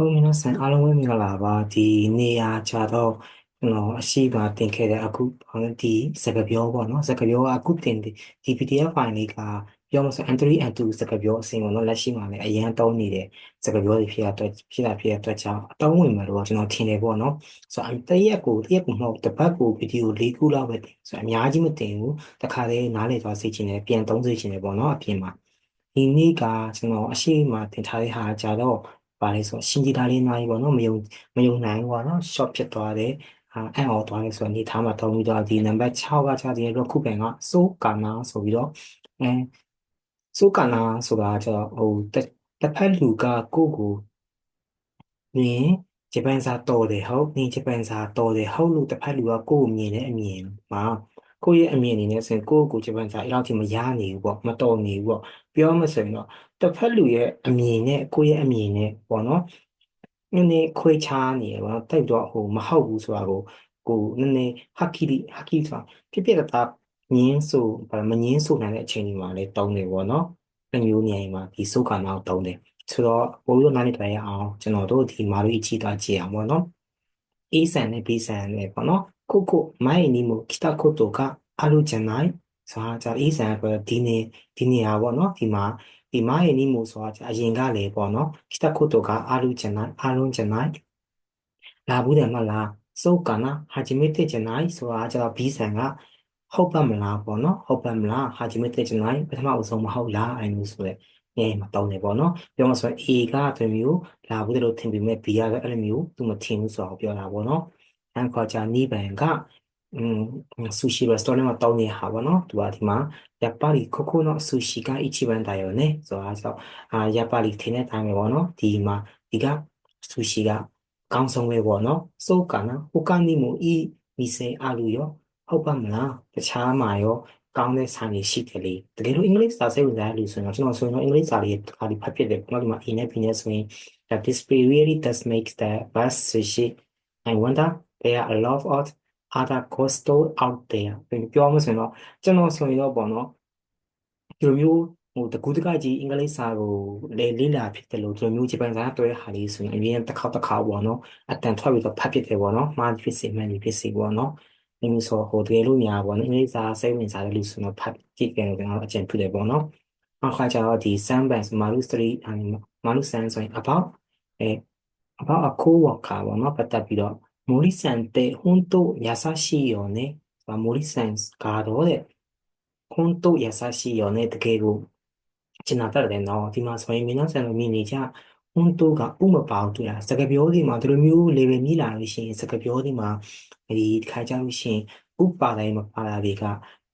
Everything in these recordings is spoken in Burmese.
ဟုတ်ပြီနော်ဆန်အားလုံးပဲမင်္ဂလာပါဒီနေရာခြားတော့ကျွန်တော်အရှိပါတင်ခဲ့တဲ့အခုဒီစကားပြောပေါ့နော်စကားပြောကအခုတင်ဒီ PDF file လေးကပြောမဆို entry and to စကားပြောအစဉ်ပေါ့နော်လက်ရှိမှာလည်းအရင်တောင်းနေတဲ့စကားပြောတွေဖြစ်ရအတွက်ဖြစ်တာဖြစ်ရအတွက်ကြောင့်အတောင်းဝင်မှာတော့ကျွန်တော်ထင်တယ်ပေါ့နော်ဆိုတော့တရက်ကိုတရက်ကိုမဟုတ်တစ်ပတ်ကိုဗီဒီယို၄ခုလောက်ပဲတင်ဆိုတော့အများကြီးမတင်ဘူးတခါတည်းနားလည်သွားစေချင်တယ်ပြန်သုံးစေချင်တယ်ပေါ့နော်အပြင်မှာဒီနေ့ကကျွန်တော်အရှိမတင်ထားတဲ့ဟာကြတော့ ပါလဲဆိုရှင်ကြီးသားလေးနိုင်ပေါ့နော်မယုံမယုံနိုင်ဘူးပေါ့နော် short ဖြစ်သွားတယ်အာအံ့ဩသွားတယ်ဆိုတော့အနေထားမှာတုံးပြီးတော့ဒီနံပါတ်6ကကြာဒီတော့ခုပင်ကစိုးကာနာဆိုပြီးတော့အဲစိုးကာနာဆိုတာကျတော့ဟိုတစ်ဖက်လူကကိုယ့်ကိုနင်ဂျပန်စာတော်တယ်ဟုတ်နင်ဂျပန်စာတော်တယ်ဟုတ်လို့တစ်ဖက်လူကကိုယ့်ကိုမြင်တဲ့အမြင်မှာ ကိုယ့်ရဲ့အမြင်အနေနဲ့ဆိုရင်ကိုယ့်ကိုဂျပန်စာအဲ့လောက်ထိမရနေဘူးပေါ့မတော်နေဘူးပေါ့ပြောမှဆိုရင်တော့တစ်ဖက်လူရဲ့အမြင်နဲ့ကိုယ့်ရဲ့အမြင်နဲ့ပေါ့နော်နည်းနည်းခွဲခြားနေရပေါ့နော်တိုက်တော့ဟိုမဟုတ်ဘူးဆိုတာကိုကိုနည်းနည်းဟာကီရီဟာကီဆိုတာဖြစ်ဖြစ်တာငင်းဆိုဘာမငင်းဆိုနိုင်တဲ့အချိန်တွေမှာလည်းတုံးတယ်ပေါ့နော်အမျိုးဉာဏ်မှာဒီစုခါနောက်တုံးတယ်ဆိုတော့ပို့ပြီးတော့နားလည်ကြရအောင်ကျွန်တော်တို့ဒီမာရီချီတာကြည့်အောင်ပေါ့နော် A ဆန်နဲ့ B ဆန်နဲ့ပေါ့နော် 코코 마이니모 키타코토가 အားလို့ချင်တိုင်းဆိုတာကြာအေးဆန်ပဲဒီနေဒီနေရာပေါ့နော်ဒီမှာဒီမားရဲ့နိမို့ဆိုတာကြာအရင်ကလည်းပေါ့နော်ခိတခုတို့ကအားလို့ချင်တိုင်းအားလုံးချင်တိုင်းလာဘူးတယ်မလားစောကနာဟာဂျီမီတေချင်တိုင်းဆိုတာကြာဘီဆန်ကဟုတ်ပါမလားပေါ့နော်ဟုတ်ပါမလားဟာဂျီမီတေချင်တိုင်းပထမအဆုံးမဟုတ်လားအဲ့လိုဆိုတဲ့ငယ်မှာတောင်းနေပေါ့နော်ပြောမှဆိုရင် A ကသူမျိုးလာဘူးတယ်လို့ထင်ပေမဲ့ B ကလည်းအဲ့လိုမျိုးသူမထင်ဘူးဆိုတော့ပြောတာပေါ့နော်အန်ခေါ်ချာနိဗ္ဗာန်က อืม寿司レストランမှာတောင်းနေဟာပေါ့နော်သူကဒီမှာやっぱりここの寿司が一番だよねဆိုတာဆိုအာやっぱりထင်တဲ့အတိုင်းပဲပေါ့နော်ဒီမှာဒီက寿司ကကောင်းဆုံးပဲပေါ့နော်そうかな他にもいい店あるよဟုတ်ပါမလားတခြားမှာရောကောင်းတဲ့ဆိုင်တွေရှိတယ်လေတကယ်လို့အင်္ဂလိပ်စာစိတ်ဝင်စားလို့ဆိုရင်တော့ကျွန်တော်ဆိုရင်တော့အင်္ဂလိပ်စာလေးတစ်ခါဒီဖတ်ဖြစ်တယ်ကျွန်တော်ဒီမှာ A နဲ့ B နဲ့ဆိုရင် that display really does make the best sushi I wonder there are a lot of other coastal out there ပြောမှဆိုရင်တော့ကျွန်တော်ဆိုရင်တော့ပေါ့နော်ဒီလိုမျိုးဟိုတကူတကကြီးအင်္ဂလိပ်စာကိုလေလေ့လာဖြစ်တယ်လို့ဒီလိုမျိုးဂျပန်စာတွေ့ရဟာလေးဆိုရင်အရင်တစ်ခါတစ်ခါပေါ့နော်အတန်ထွက်ပြီးတော့ဖတ်ဖြစ်တယ်ပေါ့နော်မှားဖြစ်စေမှန်ဖြစ်စေပေါ့နော်မိမိဆိုဟိုတကယ်လို့များပေါ့နော်အင်္ဂလိပ်စာစိတ်ဝင်စားတဲ့လူဆိုတော့ဖတ်ကြည့်ကြတယ်ကျွန်တော်အကျဉ်းပြုတယ်ပေါ့နော်အခါကျတော့ဒီ sunbank မာလူစတရီမာလူဆန်ဆိုရင် about အဲ about a co-worker ပေါ့နော်ပတ်သက်ပြီးတော့ Mori-san-te hontou yasashii yo ne. Mori-san ကတော့တဲ့ hontou yasashii yo ne တကယ်ကိုကျင်နာတတ်တယ်နော်ဒီမှာဆိုရင်မင်းသားဆန်တို့မြင်နေကြ hontou ကဥမပါဘူးတွေ့တာစကားပြောဒီမှာတို့မျိုး level မြည်လာလို့ရှိရင်စကားပြောဒီမှာဒီဒီခါကြလို့ရှိရင်ဥပါတိုင်းမပါတာတွေက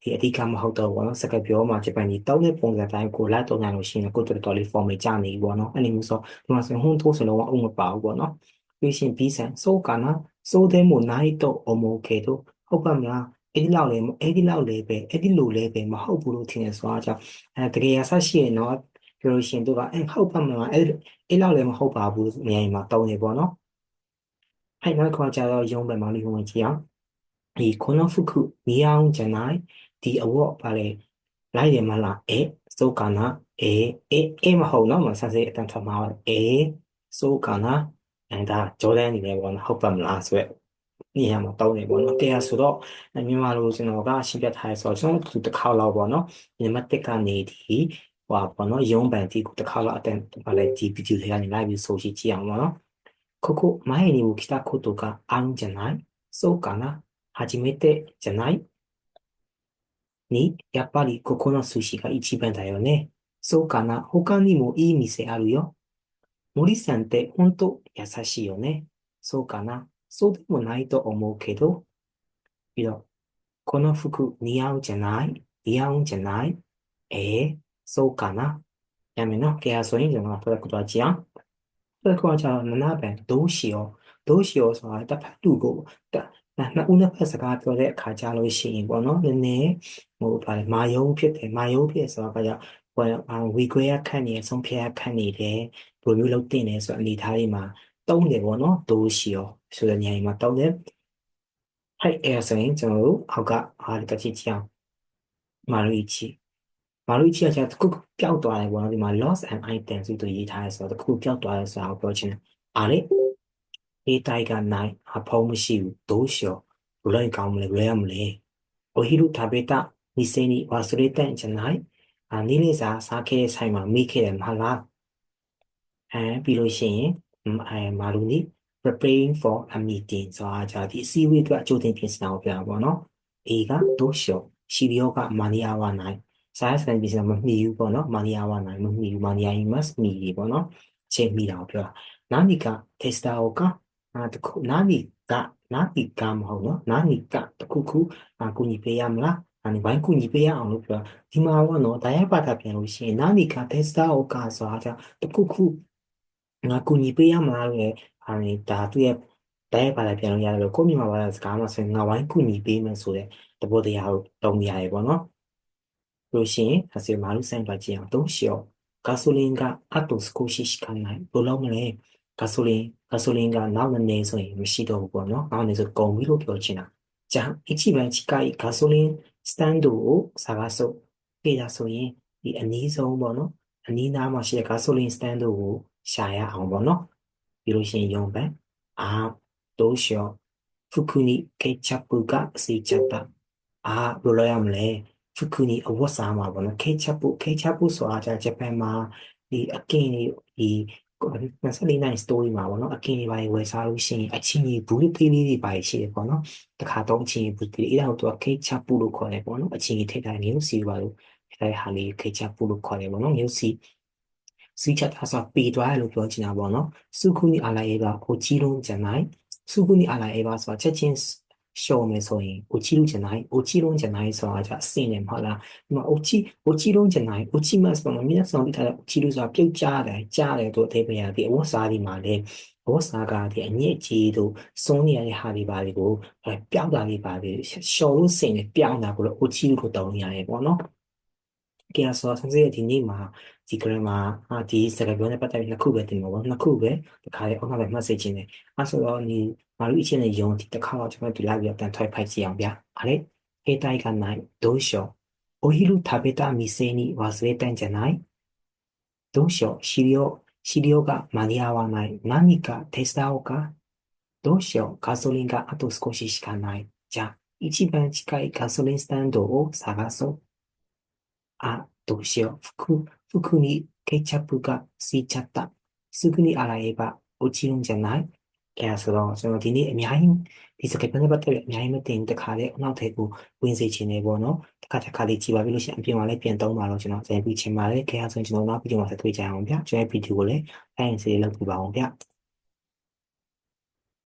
ဒီအဓိကမဟုတ်တော့ဘောနော်စကားပြောမှာဂျပန်ကြီးတောင်းတဲ့ပုံစံတိုင်းကိုလာတော့နိုင်လို့ရှိရင်ကိုတော်တော်လေး form ကြနေပြီဘောနော်အဲ့လိုမျိုးဆိုဒီမှာဆိုရင် hontou ဆိုလုံးဝဥမပါဘူးဘောနော်ပြီးရှင် B ဆန်ဆိုကနာ စိုးတဲ့မို့နိုင်တော့အမိုကေတော့ဟုတ်ပါမလားအဲ့ဒီလောက်လေအဲ့ဒီလောက်လေပဲအဲ့ဒီလိုလေပဲမဟုတ်ဘူးလို့ထင်နေဆိုတော့ကြောင့်အဲတကယ်ရဆရှိရင်တော့ပြောလို့ရှိရင်သူကအဲဟုတ်ပါမလားအဲ့အဲ့လောက်လည်းမဟုတ်ပါဘူးနေရာမှာတောင်းနေပေါ့နော်အဲ့နောက်ခေါ်ကြတော့ရုံးပဲမလို့ဝင်ကြည့်အောင်ဒီခုနဖုခုမီအောင်ဂျန်နိုင်ဒီအဝတ်ပါလေလိုက်တယ်မလားအဲစိုးကနာအဲအဲအဲမဟုတ်နော်မဆန်းစေအတန်ထွက်မှာအဲစိုးကနာ အဲဒါဂျော်ဒန်နေတယ်ပေါ့နော်ဟုတ်ပါမလားဆိုရက်နေရာမှာတောင်းနေပေါ့နော်တရားဆိုတော့မြန်မာလိုကျွန်တော်ကရှင်းပြထားရဆိုတော့ကျွန်တော်သူတစ်ခါလောက်ပေါ့နော်နံပါတ်1ကနေဒီဟိုပေါ့နော်ရုံးပန်တီကိုတစ်ခါလောက်အတန်ပါလဲဒီဗီဒီယိုတွေကနေလိုက်ပြီးဆိုရှိကြည့်အောင်ပေါ့နော်ここ前にも来たことがあるんじゃないそうかな初めてじゃないに、やっぱりここの寿司が一番だよね。そうかな他にもいい店あるよ。 森さんって本当優しいよね。そうかなそうでもないと思うけど。いや、この服似合うじゃない似合うんじゃないえーそうかなやめな、ケアソインじゃなかったことは違う。それからじゃあ、7番、どうしよう。どうしようဆိုတာတစ်ဖက်လူကိုနှစ်ဦးနှစ်ဖက်စကားပြောတဲ့အခါကြလို့ရှိရင်ပေါ့နော်နည်းနည်းဟိုဗာမာယုံဖြစ်တယ်မာယုံဖြစ်ဆိုတာကကြော င့်ဟိုဝီခွဲရခန့်နေဆုံးဖြတ်ရခန့်နေတယ်ဘယ်လိုမျိုးလုပ်တင်လဲဆိုတော့အနေထားလေးမှာတုံးတယ်ပေါ့နော်ဒိုးရှိရောဆိုတဲ့နေရာမှာတုံးတယ်ဟိုက်အဲဆိုရင်ကျွန်တော်တို့အောက်ကအားတစ်ကြည့်ကြည့်အောင်မာလူချီမာလူချီကကျတခုပျောက်သွားတယ်ပေါ့နော်ဒီမှာ loss and item ဆိုသူရေးထားရဲဆိုတော့တခုပျောက်သွားရဲဆိုတာကိုပြောချင်တယ်အားလေအေးတိုက်ကနိုင်အဖုံးမရှိဘူးဒိုးလျှော်ဘယ်လိုကောင်းမလဲဘယ်လိုရမလဲအိုဟီလူဒါဘေတာ နီစေနီဝါစရေတန်ချနိုင်အာနီလေးစာစားခဲ့တဲ့ဆိုင်မှာမိခဲ့တယ်မဟုတ်လားအဲပြီးလို့ရှိရင်အဲမာလူနီ preparing for a meeting ဆိုတာじゃဒီအစည်းအဝေးအတွက်အကြိုတင်ပြင်ဆင်တာကိုပြောတာပေါ့နော် A ကဒိုးလျှော်ရှီရီယောကမာနီယာဝနိုင်စားစကန်ပြင်ဆင်မမှီဘူးပေါ့နော်မာနီယာဝနိုင်မမှီဘူးမာနီယာ you must မှီပြီပေါ့နော်ချိန်မှီတာကိုပြောတာနာနီက testa ကိုကအာတခုနာနီကနာနီကမဟုတ်နော်နာနီကတခုခုအကူညီပေးရမလား အဲ့ဘိုင်းကူညီပေးရအောင်လို့ပြောဒီမှာကနော်တရားပါတာပြန်လို့ရှိရင်နာနီက testa ကိုကဆိုတာじゃတခုခုငါကူညီပေးရမလားလို့အဲဒါသူ့ရဲ့တိုင်းပါလာပြန်လို့ရတယ်လို့ကိုမြန်မာဘာသာစကားမှာဆိုရင်ငါဝိုင်းကူညီပေးမယ်ဆိုတဲ့သဘောတရားကိုတုံးရတယ်ပေါ့နော်လို့ရှိရင်အစီမာလူဆိုင်ပါကြည့်အောင်တော့ရှော့ဂါဆိုလင်ကအတူစကိုရှိရှိခံနိုင်ဘယ်လိုမလဲဂါဆိုလင်ဂါဆိုလင်ကနောက်မနေဆိုရင်မရှိတော့ဘူး stand ကိုစကားစုပ်ပေးတာဆိုရင်ဒီအနည်းဆုံးပေါ့နော်အနည်းနာမှာရှိတဲ့ gasoline stand ကိုရှာရအောင်ပေါ့နော်ပြီးလို့ရှိရင်ရုံပန်အာတိုးရှော့ဖူကူနီကေချပ်ပူကစေချက်တာအာဘယ်လိုရမလဲဖူကူနီအဝတ်စားမှာပေါ့နော်ကေချပ်ပူကေချပ်ပူဆိုတာဂျပန်မှာဒီအကင်တွေဒီ 24 night story မှာပေါ့နော်အကင်းတွေပါဝယ်စားလို့ရှိရင်အချင်းကြီးဘူးသေးလေးတွေပါရှိတယ်ပေါ့နော်တခါတော့အချင်းကြီးဘူးသေးလေးအဲ့ဒါကိုသူက cake chop ပို့လို့ခေါ်တယ်ပေါ့နော်အချင်းကြီးထိတိုင်းမျိုးစီပါလို့ထိတိုင်းဟာလေး cake chop ပို့လို့ခေါ်တယ်ပေါ့နော်မျိုးစီစီချက်ထားဆိုပေသွားတယ်လို့ပြောချင်တာပေါ့နော်စုခုနိအလာအေဘာကိုကြီးလုံးဂျန်နိုင်စုခုနိအလာအေဘာဆိုတာချက်ချင်း ရှော့မယ်ဆိုရင်အိုချီလုံးကျန်နိုင်အိုချီလုံးကျန်နိုင်ဆိုတာじゃအစင်နေမဟုတ်လားဒီမှာအိုချီအိုချီလုံးကျန်နိုင်အိုချီမတ်ဆိုတော့မြတ်ဆောင်ပြီးထားတဲ့အိုချီလုံးဆိုတာပြုတ်ကြတယ်ကြားတယ်တို့အသေးပေးရဒီအဝတ်စားဒီမှာလေအဝတ်စားကဒီအညစ်အကြေးတို့စုံးနေရတဲ့ဟာတွေပါတွေကိုပျောက်တာလေးပါလေရှော့လို့စင်နေပျောက်တာကိုလို့အိုချီလို့ကိုတောင်းရတယ်ပေါ့နော်ကဲဆိုတော့ဆန်းစစ်ရဲ့ဒီနေ့မှာဒီ grammar အာဒီစကားပြောနဲ့ပတ်သက်ပြီးနှ Kaya so, sa siya tindi ma, si kare ma, a di sa ka biyo na patay na kube tindi mo, na kube, ta kare ona ba ma se chine. A so lo ni, ma lu ichi ne yon ti ta kawa chuma tu labi yotan toy pai chi yang bya. A re, e tai ga nai, do u shio. O hiru tabeta mise ni wasure ta nja nai? Do u shio, shirio, shirio ga maniawa nai, nani ka testao ka? Do u shio, gasolin ga ato skoshi shika nai. じゃあ、一番近いガソリンスタンドを探そう。a doshio fuku fuku ni ketchup ga si chatta suku ni araeba ochirin janai အဲဆိုတော့ကျွန်တော်ဒီနေ့အများကြီးဒီစကေပန်နဲ့ပတ်သက်ပြီးအများကြီးမတင်တခါလေအနောက်ထည့်ကိုဝင်စေချင်နေပေါ့နော်တခါတခါလေးကြည်ပါပြီလို့ရှိရင်အပြင်မှာလည်းပြန်သုံးပါတော့ကျွန်တော်ဇန်ပြီးချင်ပါတယ်ခင်ဗျာဆိုရင်ကျွန်တော်နောက်ဗီဒီယိုမှာဆက်တွေ့ကြအောင်ဗျာကျွန်တော်ဗီဒီယိုကိုလည်းအရင်စီလောက်ပြပါအောင်ဗျာ